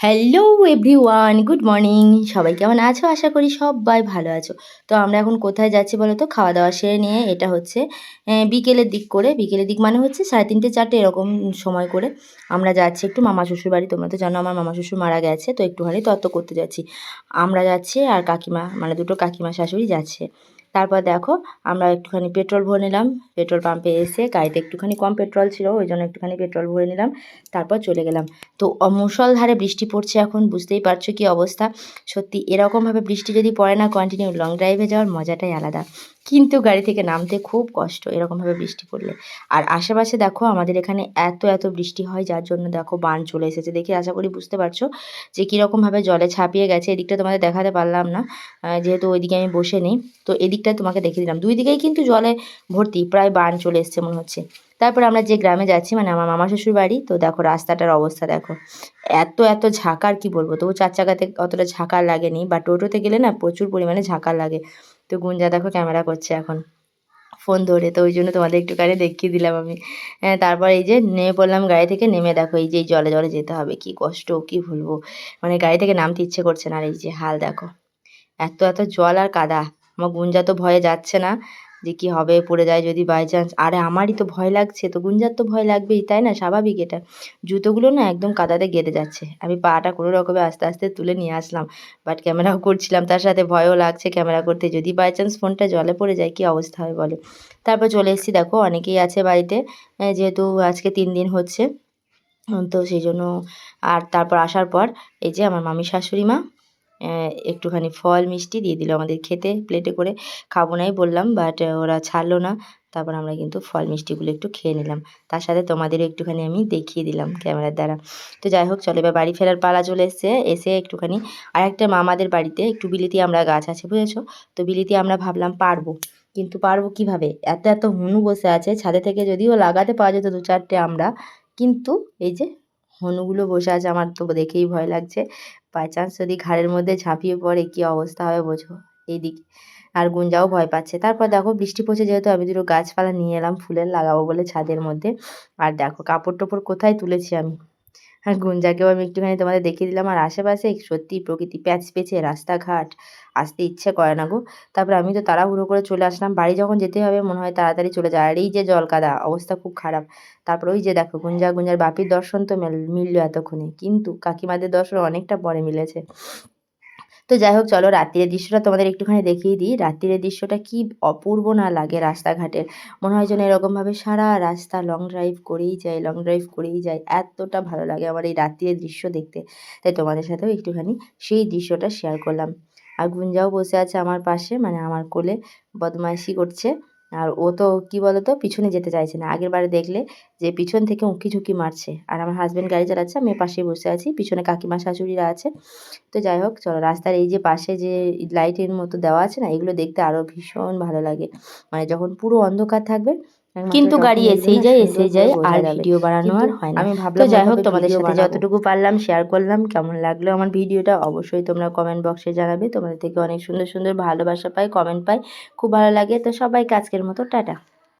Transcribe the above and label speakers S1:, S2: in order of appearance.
S1: Hello everyone good morning সবাই কেমন আছো? আশা করি সবাই ভালো আছো। তো আমরা এখন কোথায় যাচ্ছি বলো তো? খাওয়া দাওয়া সেরে নিয়ে এটা হচ্ছে বিকেলের দিক করে। বিকেলের দিক মানে হচ্ছে সাড়ে তিনটে, চারটে এরকম সময় করে আমরা যাচ্ছি একটু মামা শ্বশুর বাড়ি। তোমরা তো জানো আমার মামা শ্বশুর মারা গেছে, তো একটুখানি তত্ত্ব করতে যাচ্ছি। আমরা যাচ্ছি আর কাকিমা মানে দুটো কাকিমা শাশুড়ি যাচ্ছে। তারপর দেখো, আমরা একটুখানি পেট্রোল ভরে নিলাম। পেট্রোল পাম্পে এসে গাড়িতে একটুখানি কম পেট্রোল ছিল, ওই জন্য একটুখানি পেট্রোল ভরে নিলাম। তারপর চলে গেলাম। তো মুষলধারে বৃষ্টি পড়ছে এখন, বুঝতেই পারছ কি অবস্থা? সত্যি এরকমভাবে বৃষ্টি যদি পড়ে না কন্টিনিউ লং ড্রাইভে যাওয়ার মজাটাই আলাদা। কিন্তু গাড়ি থেকে নামতে খুব কষ্ট এরকমভাবে বৃষ্টি পড়লে। আর আশেপাশে দেখো, আমাদের এখানে এত এত বৃষ্টি হয়, যার জন্য দেখো বান চলে এসেছে। দেখে আশা করি বুঝতে পারছ যে কীরকমভাবে জলে ছাপিয়ে গেছে। এদিকটা তোমাদের দেখাতে পারলাম না যেহেতু ওইদিকে আমি বসে নেই। তো এদিকটা তোমাকে দেখে দিলাম। দুই দিকেই কিন্তু জলে ভর্তি, প্রায় বান চলে এসছে মনে হচ্ছে। তারপর আমরা যে গ্রামে যাচ্ছি মানে আমার মামা শ্বশুর বাড়ি, তো দেখো রাস্তাটার অবস্থা দেখো। এত এত ঝাঁকার কি বলব? তবু চার চাকাতে অতটা ঝাঁকার লাগেনি, বা টোটোতে গেলে না প্রচুর পরিমাণে ঝাঁকার লাগে। তো গুঞ্জা দেখো ক্যামেরা করছে এখন। ফোন ধরে, তো ওই জন্য তোমাদের একটুখানি দেখিয়ে দিলাম আমি। হ্যাঁ তারপর এই যে নেমে পড়লাম গাড়ি থেকে, নেমে দেখো এই যে জলে জলে যেতে হবে, কি কষ্ট, কি ভুলবো? মানে গাড়ি থেকে নামতে ইচ্ছে করছে না আর এই যে হাল দেখো। এত এত জল আর কাদা। আমার গুঞ্জা তো ভয়ে যাচ্ছে না যে কি হবে, পড়ে যায় যদি বাই চান্স আরে আমারই তো ভয় লাগছে, তো গুঞ্জার তো ভয় লাগবেই, তাই না? স্বাভাবিক এটা। জুতোগুলো না একদম কাদাতে গেঁথে যাচ্ছে। আমি পাটা কোনো রকমে আস্তে আস্তে তুলে নিয়ে আসলাম বাট ক্যামেরাও করছিলাম, তার সাথে ভয়ও লাগছে ক্যামেরা করতে। যদি বাই চান্স ফোনটা জলে পড়ে যায়, কি অবস্থা হবে বলো? তারপর চলে এসেছি, দেখো অনেকেই আছে বাড়িতে যেহেতু আজকে তিন দিন হচ্ছে, তো সেই জন্য আর তারপর আসার পর এই যে আমার মামি শাশুড়ি মা একটুখানি ফল, মিষ্টি দিয়ে দিল আমাদের খেতে প্লেটে করে খাব নাই বললাম বাট ওরা ছাড়লো না। তারপর আমরা কিন্তু ফল, মিষ্টিগুলো একটু খেয়ে নিলাম। তার সাথে তোমাদেরও একটুখানি আমি দেখিয়ে দিলাম ক্যামেরার দ্বারা। তো যাই হোক, চলো এবার বাড়ি ফেরার পালা চলে এসছে। এসে একটুখানি আর একটা মামাদের বাড়িতে, একটু বিলিতি আমরা গাছ আছে, বুঝেছ? তো বিলিতি আমরা ভাবলাম পারব। কিন্তু পারব কীভাবে? এত এত হনু বসে আছে, ছাদে থেকে যদিও লাগাতে পাওয়া যেত দু চারটে আমরা, কিন্তু এই যে হনুগুলো বসে আছে, আমার তো দেখেই ভয় লাগছে। বাই চান্স যদি ঘাড়ের মধ্যে ঝাঁপিয়ে পড়ে, কি অবস্থা হবে বোঝো? এইদিকে। আর গুঞ্জাও ভয় পাচ্ছে। তারপর দেখো, বৃষ্টি পড়ছে যেহেতু, আমি দুটো গাছপালা নিয়ে এলাম, ফুলের লাগাবো বলে ছাদের মধ্যে। আর দেখো কাপড় টাপড় কোথায় তুলেছি আমি? আর গুঞ্জাকেও আমি একটুখানি তোমাদের দেখিয়ে দিলাম। আর আশেপাশে সত্যি প্রকৃতি, প্যাচ পেঁচে রাস্তাঘাট, আসতে ইচ্ছে করে না গো। তারপরে আমি তো তাড়াহুড়ো করে চলে আসলাম। বাড়ি যখন যেতে হবে, মনে হয় তাড়াতাড়ি চলে যায়। আর এই যে জল কাদা অবস্থা খুব খারাপ। তারপর ওই যে দেখো, গুঞ্জা গুঞ্জার বাপির দর্শন তো মিললো এতক্ষণে। কিন্তু কাকিমাদের দর্শন অনেকটা পরে মিলেছে। তো যাই হোক চলো রাত্রির দৃশ্যটা তোমাদের একটুখানি দেখিয়ে দিই। রাত্রির দৃশ্যটা কি অপূর্ব না লাগে রাস্তাঘাটের? মনে হয় যেন এরকমভাবে সারা রাস্তা লং ড্রাইভ করেই যায় লং ড্রাইভ করেই যায়। এতটা ভালো লাগে আমার এই রাত্রির দৃশ্য দেখতে। তাই তোমাদের সাথেও একটুখানি সেই দৃশ্যটা শেয়ার করলাম। আর গুঞ্জাও বসে আছে আমার পাশে মানে আমার কোলে বদমাইশি করছে। আর ও তো, কি বলতো, পিছনে যেতে চাইছে না। আগের বারে দেখলে যে পিছন থেকে উঁকি ঝুঁকি মারছে। আর আমার হাজব্যান্ড গাড়ি চালাচ্ছে, আমি পাশে বসে আছি, পিছনে কাকিমা শাশুড়িরা আছে। তো যাই হোক, চলো, রাস্তার এই যে পাশে যে লাইটের মতো দেওয়া আছে না, এগুলো দেখতে আরও ভীষণ ভালো লাগে। মানে যখন পুরো অন্ধকার থাকবে
S2: কিন্তু গাড়ি এসেই যায়, এসেই যায়, আর ভিডিও বানানো আর হয় না।
S1: আমি ভাবলাম
S2: যাই হোক, তোমাদের সাথে যতটুকু
S1: পারলাম শেয়ার করলাম কেমন লাগল আমার ভিডিওটা অবশ্যই তোমরা কমেন্ট বক্সে জানাবে। তোমাদের থেকে অনেক সুন্দর সুন্দর ভালোবাসা পাই কমেন্ট পাই খুব ভালো লাগে। তো সবাই কাজকের মতো টাটা।